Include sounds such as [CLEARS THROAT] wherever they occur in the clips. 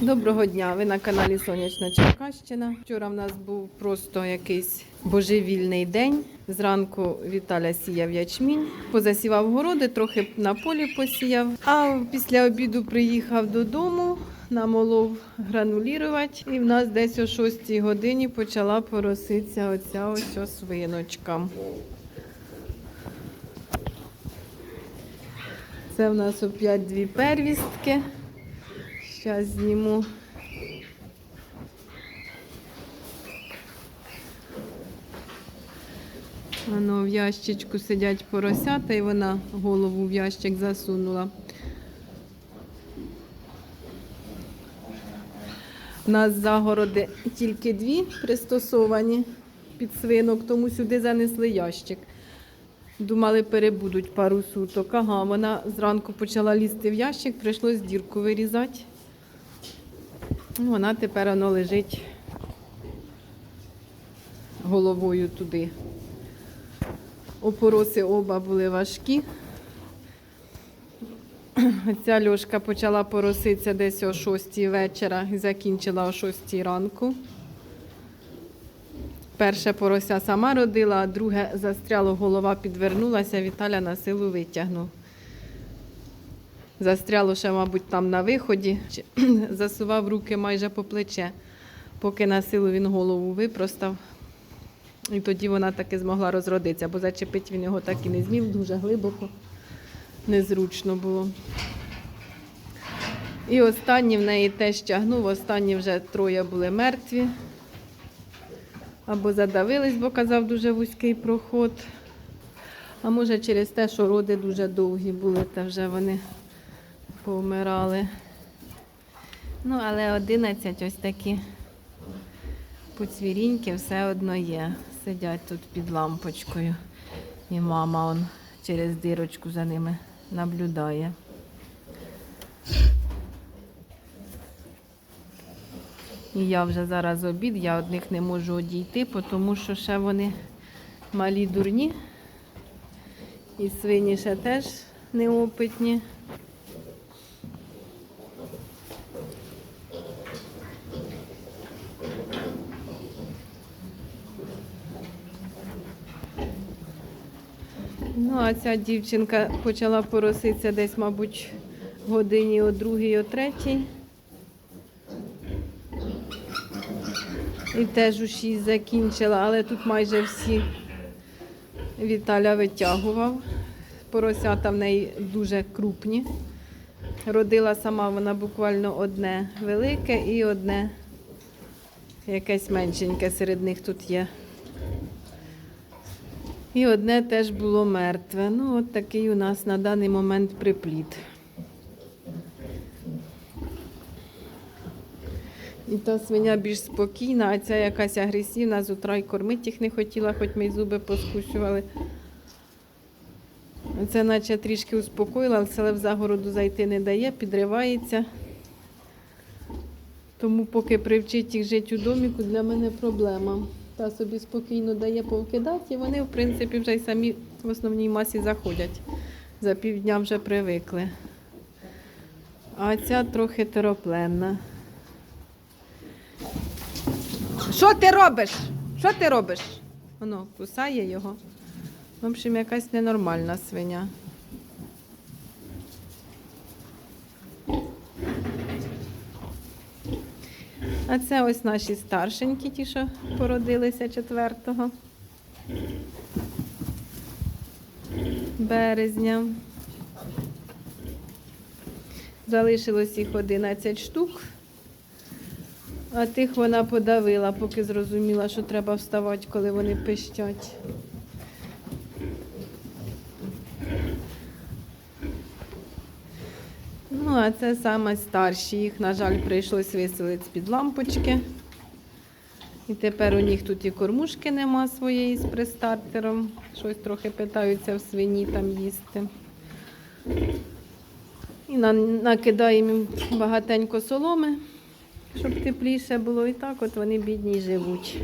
Доброго дня! Ви на каналі Сонячна Черкащина. Вчора в нас був просто якийсь божевільний день. Зранку Віталя сіяв ячмінь, позасівав городи, трохи на полі посіяв. А після обіду приїхав додому, намолов гранулірувати. І в нас десь о 6 годині почала пороситися оця ось ось свиночка. Це в нас опять дві первістки. Зараз зніму. Воно в ящичку сидять поросята, і вона голову в ящик засунула. У нас загороди тільки дві пристосовані під свинок, тому сюди занесли ящик. Думали, перебудуть пару суток. Ага, вона зранку почала лізти в ящик, прийшлось дірку вирізати. Ну, Вона тепер воно лежить головою туди. Опороси оба були важкі. Ця льошка почала пороситися десь о 6 вечора і закінчила о 6 ранку. Перше порося сама родила, а друге застряло, голова підвернулася, Віталя на силу витягнув. Застряло ще, мабуть, там на виході, [CLEARS THROAT] засував руки майже по плече, поки на силу він голову випростав. І тоді вона таки змогла розродитися, бо зачепити він його так і не змів, дуже глибоко, незручно було. І останні в неї теж тягнув, останні вже троє були мертві. Або задавились, бо казав дуже вузький проход. А може через те, що роди дуже довгі були, та вже вони повмирали. Ну, але 11 ось такі поцвіріньки все одно є. Сидять тут під лампочкою. І мама он через дирочку за ними наблюдає. І я вже зараз обід, я від них не можу одійти, тому що ще вони малі дурні. І свині ще теж неопитні. Ну, а ця дівчинка почала пороситися десь, мабуть, годині о другій, о третій. І теж у шість закінчила, але тут майже всі Віталя витягував. Поросята в неї дуже крупні. Родила сама вона буквально одне велике і одне якесь меншеньке серед них тут є. І одне теж було мертве. Ну, от такий у нас на даний момент припліт. І та свиня більш спокійна, а ця якась агресивна, з утра й кормити їх не хотіла, хоч ми й зуби поскусювали. Це наче трішки успокоїла, але в загороду зайти не дає, підривається. Тому поки привчить їх жити у доміку, для мене проблема. Та собі спокійно дає повкидати, і вони, в принципі, вже й самі в основній масі заходять. За півдня вже привикли. А ця трохи теропленна. Що ти робиш? Що ти робиш? Воно кусає його. В общем, якась ненормальна свиня. А це ось наші старшенькі, ті, що породилися 4 березня. Залишилось їх 11 штук. А тих вона подавила, поки зрозуміла, що треба вставати, коли вони пищать. Ну, а це саме старші. Їх, на жаль, прийшлось виселити з-під лампочки. І тепер у них тут і кормушки нема своєї з пристартером. Щось трохи питаються в свині там їсти. І накидаємо їм багатенько соломи, щоб тепліше було. І так от вони бідні живуть.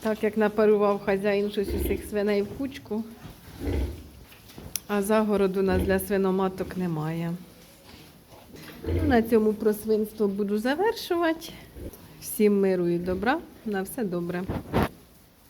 Так як напарував хазяїн щось усіх свиней в кучку, а загороду у нас для свиноматок немає. Ну, на цьому про свинство буду завершувати. Всім миру і добра. На все добре.